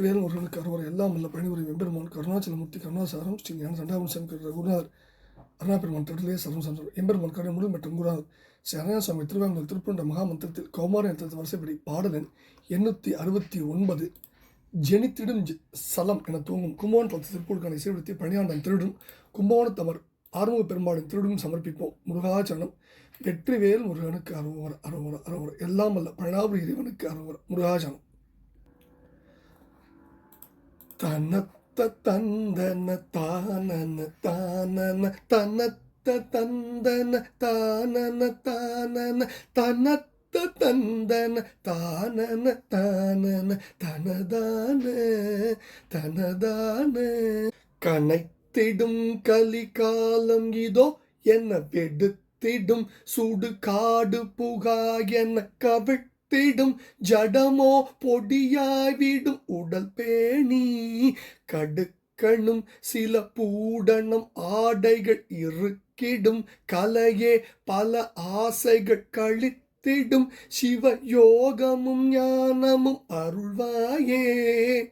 அனைத்து முருகனுக்கு அறுவரை எல்லாம் உள்ள பணிபுரி எம்பெருமான் கருணாச்சலமூர்த்தி கருணாசாரம் ஸ்ரீ ஞான சண்டாபுரம் சங்கர் குருநாதர் அருணாபெருமான் திருடலே சரம் சந்திரம் எம்பெருமான் முழு மற்றும் குருநாதர் ஸ்ரீ அரணா சுவாமி திருவாங்கல் திருப்பூண்ட மகாமந்திரத்தில் கௌமார யந்திரத்தில் வரிசைப்படி பாடலன் எண்ணூற்றி அறுபத்தி ஒன்பது ஜெனித்திடும் ஜ- சலம் என தூங்கும் கும்பகோணம் பத்து திருப்பூருக்கான இசைப்படுத்தி பணியாண்டன் திருடும் கும்பகோணத்தமர் ஆறுமுக பெருமாளின் திருடும் சமர்ப்பிப்போம். முருகாச்சரணம் வெற்றிவேல் முருகனுக்கு அரோவர அரோவர அரோவர எல்லாம் அல்ல பழனாபுரி இறைவனுக்கு அரோவர முருகாச்சரணம். தனத்த தந்தன தானன தானன தனத்த தந்தன தானன தானன தனத்த தந்தன தானன தானன தனதான தனதான கனைத்திடும் கலிகாலம் இதோ என்ன வெடுத்திடும் சுடு காடு புகா என்ன கவிழ்த்திடும் ஜடமோ பொடியாய்விடும் உடல் பேணி. கடுக்கணும் சில பூடணம் ஆடைகள் இருக்கிடும். கலையே பல ஆசைகள் கழித்திடும். சிவ யோகமும் ஞானமும் அருள்வாயே.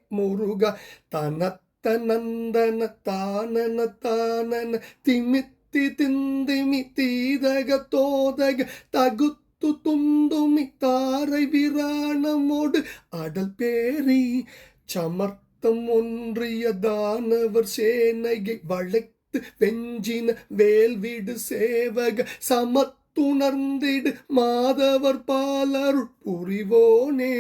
முருகா தனத்த நந்தன தானன தானன திமித்தி திந்திமி தீதக தோதக தகுத்த துந்துமி தாரை விராணமோடு அடல் பேரி. சமர்த்தம் ஒன்றிய தானவர் சேனையை வளைத்து வெஞ்சின வேல்விடு சேவக சமத்துணர்ந்திடு மாதவர் பாலருள் புரிவோனே.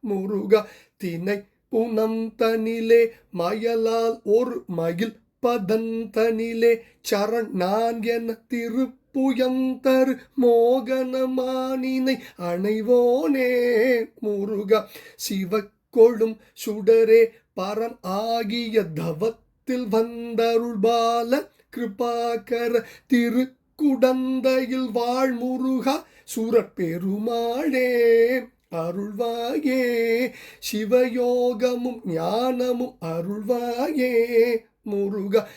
முருக தினை புனம் தனிலே மயலால் ஒரு மகிழ் பதந்தனிலே சரண் நான் என புயந்தர் மோகனமானினை அணைவோனே. முருக சிவக்கொழும் சுடரே பரன் ஆகிய தவத்தில் வந்தருள்பால கிருபாகர திருக்குடந்தையில் வாழ் முருகா சுரப்பெருமாளே. அருள்வாயே சிவயோகமும் ஞானமும் அருள்வாயே. முருகா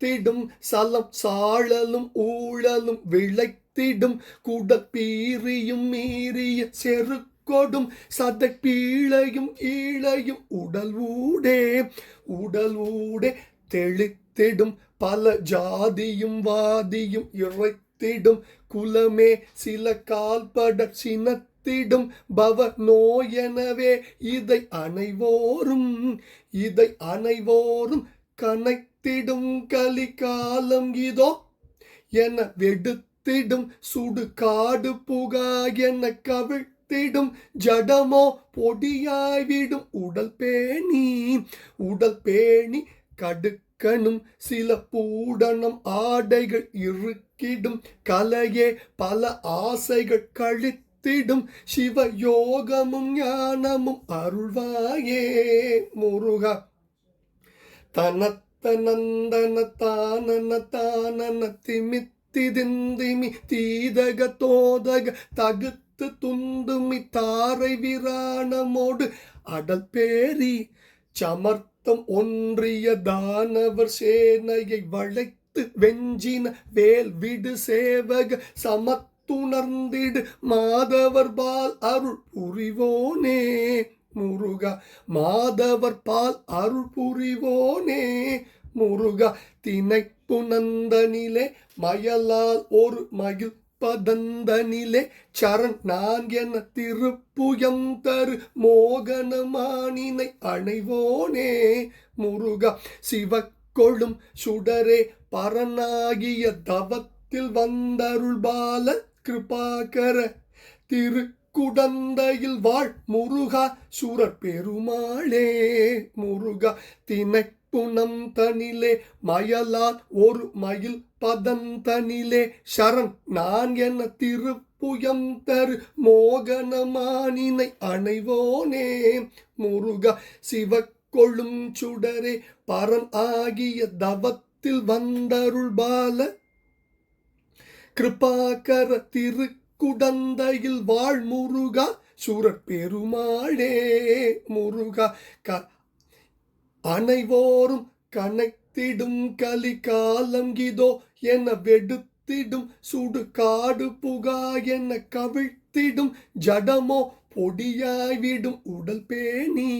விளைத்திடும் சலம் சாழலும் ஊழலும் விளைத்திடும். குடப்பீரியும் மீறிய செருக்கொடும். சதை பீழையும் ஈழையும் உடல் ஊடே உடல் ஊடே தெளித்திடும். பல ஜாதியும் வாதியும் இறைத்திடும். குலமே சில கால்பட சினத்திடும். பவ நோயெனவே இதை அனைவோரும் இதை அனைவோரும் கனை கனைத்திடும் கலிகாலம் இதோ. என வெடுத்திடும் சுடு காடு புகா என கவிழ்த்திடும் ஜடமோ பொடியாய்விடும் உடல் பேணி. உடல் பேணி கடுக்கணும் சில பூடணம் ஆடைகள் இருக்கிடும் கலையே பல ஆசைகள் கழித்திடும். சிவயோகமும் ஞானமும் அருள்வாயே முருகா. தனத்த நந்தன தீதக தோதக தகுத்து துந்துமி தாரை விராணமோடு அடல் பேரி சமர்த்தம் ஒன்றிய தானவர் சேனையை வளைத்து வெஞ்சின வேல் விடு சேவக சமத்துணர்ந்திடு மாதவர் பால் அருள் புரிவோனே. முருகா மாதவர் பால் அருள் புரிவோனே. முருகா தினை புனந்தனிலே மயலால் ஒரு மகிழ் பதந்தனிலே சரண் நான் என திருப்புயம் தரு மோகனமானினை அணைவோனே. முருகா சிவக்கொழும் சுடரே பரனாகிய தவத்தில் வந்தருள் பால கிருபாகர திரு குடந்தையில் வாழ் முருகா சூரர் பெருமாளே முருகா தினை புனம் தனிலே மயலால் ஒரு மயில் பதந்தனிலே சரண் நான் என திருப்புயம் தரு மோகனமானினை அணைவோனே முருகா சிவக்கொழும் சுடரே பரம் ஆகிய தவத்தில் வந்தருள் பால கிருபாகர திரு குடந்தையில் வாழ் முருகா சுரர் பெருமாளே முருகா. க அனைவோரும் கனைத்திடும் கலிகாலம் இதோ என வெடுத்திடும் சுடு காடு புகா என கவிழ்த்திடும் ஜடமோ பொடியாய்விடும் உடல் பேணி.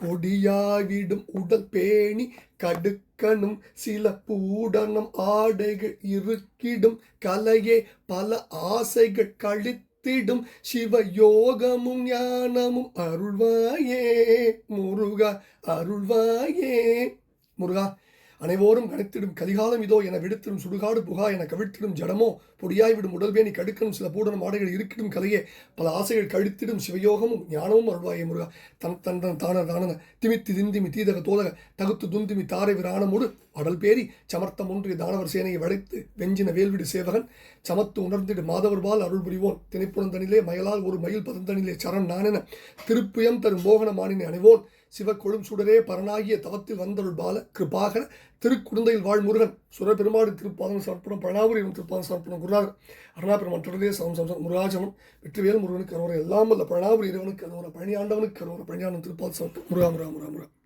பொடியாவிடும் உடல் பேணி கடுக்கணும். சில பூடனம் ஆடைகள் இருக்கிடும் கலையே பல ஆசைகள் கழித்திடும். சிவ யோகமும் ஞானமும் அருள்வாயே. முருகா அருள்வாயே. முருகா அனைவோரும் கணித்திடும் கலிகாலம் இதோ என விடுத்திடும் சுடுகாடு புகா என கவிழ்த்திடும் ஜடமோ பொடியாய் விடும் உடல்பேணி கடுக்கணும் சில பூடனும் ஆடைகள் இருக்கிடும் கலையே பல ஆசைகள் கழித்திடும் சிவயோகமும் ஞானமும் அருள்வாயை முருகா. தன் தன் தன் தான தானன திமித்தி திந்திமி தீதக தோதக தகுத்து துந்திமி தாரை விராணமோடு அடல் பேரி சமர்த்தம் ஒன்றிய தானவர் சேனையை வளைத்து வெஞ்சின வேல்விடு சேவகன் சமத்து உணர்ந்திடு மாதவர்பால் அருள் புரிவோன் திணைப்புறந்தனிலே மயலால் ஒரு மயில் பதந்தனிலே சரண் நானென திருப்புயம் தரும் மோகன மானினை அணிவோன் சிவக்கொழும் சுடரே பரனாகிய தவத்தில் வந்தருள் பால கிருபாகர திருக்குடந்தையில் வாழ் முருகன். சுரபெருமாடு திருப்பாதம் சமர்ப்பணம் பழனாபுரம் திருப்பாதம் சமர்ப்பணம் குருநாதர் அருணாபெருமான் தொடர்ந்தே சமம் சமசம் முருகாஜமன் வெற்றிவேல் முருகனுக்கு அருவரை எல்லாம் அல்ல பழனாபுரி இறைவனுக்கு அருவரை பழனியாண்டவனுக்கு அருவரை பழனியாண்டம் திருப்பாதம் சமர்ப்பணம். முருகா முருகா முருகா முருகா.